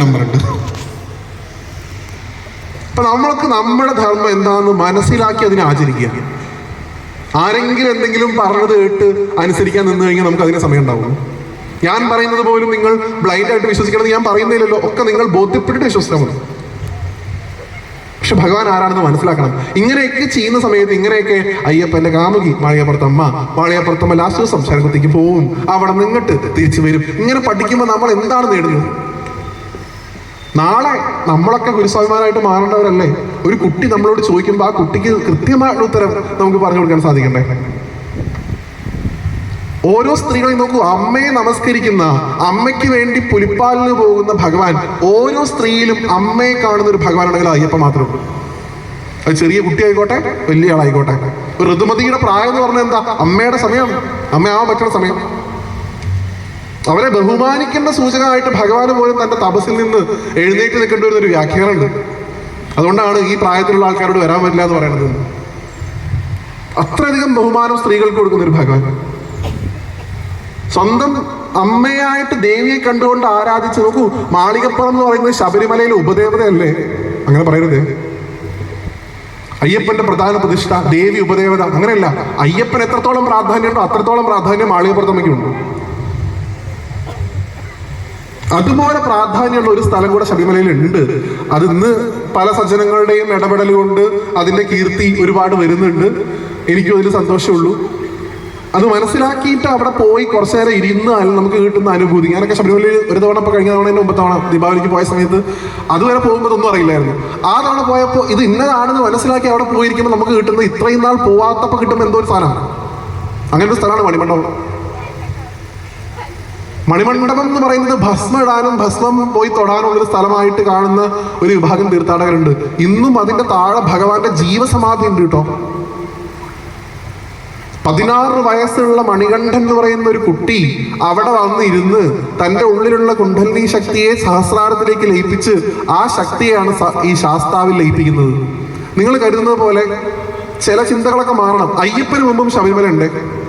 നമ്പറുണ്ട് അപ്പൊ നമ്മൾക്ക് നമ്മുടെ ധർമ്മം എന്താണെന്ന് മനസ്സിലാക്കി അതിനെ ആചരിക്കുക. ആരെങ്കിലും എന്തെങ്കിലും പറഞ്ഞത് കേട്ട് അനുസരിക്കാൻ നിന്ന് കഴിഞ്ഞാൽ നമുക്ക് അതിന് സമയം ഉണ്ടാവുള്ളൂ ഞാൻ പറയുന്നത് പോലും നിങ്ങൾ ബ്ലൈൻഡ് ആയിട്ട് വിശ്വസിക്കണം ഞാൻ പറയുന്നില്ലല്ലോ. ഒക്കെ നിങ്ങൾ ബോധ്യപ്പെട്ടിട്ട് മതി. പക്ഷെ ഭഗവാൻ ആരാണെന്ന് മനസ്സിലാക്കണം. ഇങ്ങനെയൊക്കെ ചെയ്യുന്ന സമയത്ത് ഇങ്ങനെയൊക്കെ അയ്യപ്പന്റെ കാമുകി വാളിയപ്പുറത്തമ്മ വാളിയപ്പുറത്തമ്മ ലാസ്റ്റ് ദിവസം ശരകുത്തിക്ക് പോവും. അവിടെ നിന്നിട്ട് തിരിച്ചു വരും. ഇങ്ങനെ പഠിക്കുമ്പോൾ നമ്മൾ എന്താണ് നേടുന്നത്? നാളെ നമ്മളൊക്കെ ഗുരുസ്വാമിമാരായിട്ട് മാറേണ്ടവരല്ലേ? ഒരു കുട്ടി നമ്മളോട് ചോദിക്കുമ്പോൾ ആ കുട്ടിക്ക് കൃത്യമായിട്ടുള്ള ഉത്തരം നമുക്ക് പറഞ്ഞു കൊടുക്കാൻ സാധിക്കണ്ടേ? ഓരോ സ്ത്രീകളെയും നോക്കൂ അമ്മയെ നമസ്കരിക്കുന്ന അമ്മയ്ക്ക് വേണ്ടി പുലിപ്പാലിന് പോകുന്ന ഭഗവാൻ ഓരോ സ്ത്രീയിലും അമ്മയെ കാണുന്ന ഒരു അത് അയ്യപ്പ മാത്രമേ ഉള്ളൂ. അത് ചെറിയ കുട്ടിയായിക്കോട്ടെ വലിയ ആളായിക്കോട്ടെ. ഋതുമതിയുടെ പ്രായം എന്ന് പറഞ്ഞാൽ എന്താ? അമ്മയുടെ സമയം. അമ്മയാവാൻ പറ്റുന്ന സമയം. അവരെ ബഹുമാനിക്കേണ്ട സൂചകമായിട്ട് ഭഗവാൻ പോലും തന്റെ തപസ്സിൽ നിന്ന് എഴുന്നേറ്റ് നിൽക്കേണ്ടി വരുന്ന ഒരു വ്യാഖ്യാനമുണ്ട്. അതുകൊണ്ടാണ് ഈ പ്രായത്തിലുള്ള ആൾക്കാരോട് വരാൻ പറ്റില്ല എന്ന് പറയുന്നത്. അത്രയധികം ബഹുമാനം സ്ത്രീകൾക്ക് കൊടുക്കുന്ന ഒരു ഭഗവാൻ. സ്വന്തം അമ്മയായിട്ട് ദേവിയെ കണ്ടുകൊണ്ട് ആരാധിച്ച് നോക്കൂ മാളികപ്പുറം എന്ന് പറയുന്നത് ശബരിമലയിലെ ഉപദേവതയല്ലേ? അങ്ങനെ പറയരുത്. അയ്യപ്പന്റെ പ്രധാന പ്രതിഷ്ഠ ദേവി ഉപദേവത അങ്ങനെയല്ല. അയ്യപ്പൻ എത്രത്തോളം പ്രാധാന്യമുണ്ടോ അത്രത്തോളം പ്രാധാന്യം മാളികപ്പുറത്തമ്മയ്ക്കുണ്ട് അതുപോലെ പ്രാധാന്യമുള്ള ഒരു സ്ഥലം കൂടെ ശബരിമലയിൽ ഉണ്ട് അത് ഇന്ന് പല സജ്ജനങ്ങളുടെയും ഇടപെടൽ കൊണ്ട് അതിന്റെ കീർത്തി ഒരുപാട് വരുന്നുണ്ട്. എനിക്കും അതിൽ സന്തോഷമുള്ളൂ അത് മനസ്സിലാക്കിയിട്ട് അവിടെ പോയി കുറച്ചു നേരം ഇരുന്നാൽ നമുക്ക് കിട്ടുന്ന അനുഭൂതി. ഞാനൊക്കെ ശബരിമലയിൽ ഒരു തവണ ഇപ്പൊ കഴിഞ്ഞ തവണ മുമ്പ് തവണ ദീപാവലിക്ക് പോയ സമയത്ത് അതുവരെ പോകുമ്പോൾ ഇതൊന്നും അറിയില്ലായിരുന്നു. ആ തവണ പോയപ്പോൾ ഇത് ഇന്നതാണെന്ന് മനസ്സിലാക്കി അവിടെ പോയിരിക്കുമ്പോൾ നമുക്ക് കിട്ടുന്ന ഇത്രയും നാൾ പോവാത്തപ്പോൾ കിട്ടുമ്പോൾ എന്തോ ഒരു അങ്ങനെ ഒരു സ്ഥലമാണ് മണിമണ്ഡപം. മണിമണ്ഡപം എന്ന് പറയുന്നത് ഭസ്മം ഇടാനും ഭസ്മം പോയി തൊടാനുള്ള സ്ഥലമായിട്ട് കാണുന്ന ഒരു വിഭാഗം തീർത്ഥാടകരുണ്ട്. ഇന്നും അതിന്റെ താഴെ ഭഗവാന്റെ ജീവസമാധി ഉണ്ട് കേട്ടോ. പതിനാറ് വയസ്സുള്ള മണികണ്ഠൻ എന്ന് പറയുന്ന ഒരു കുട്ടി അവിടെ വന്നിരുന്ന് തന്റെ ഉള്ളിലുള്ള കുണ്ഡലിനി ശക്തിയെ സഹസ്രാരത്തിലേക്ക് ലയിപ്പിച്ച് ആ ശക്തിയാണ് ഈ ശാസ്താവിൽ ലയിപ്പിക്കുന്നത്. നിങ്ങൾ കരുതുന്നത് പോലെ ചില ചിന്തകളൊക്കെ മാറണം. അയ്യപ്പന് മുമ്പും ശബരിമല ഉണ്ട്.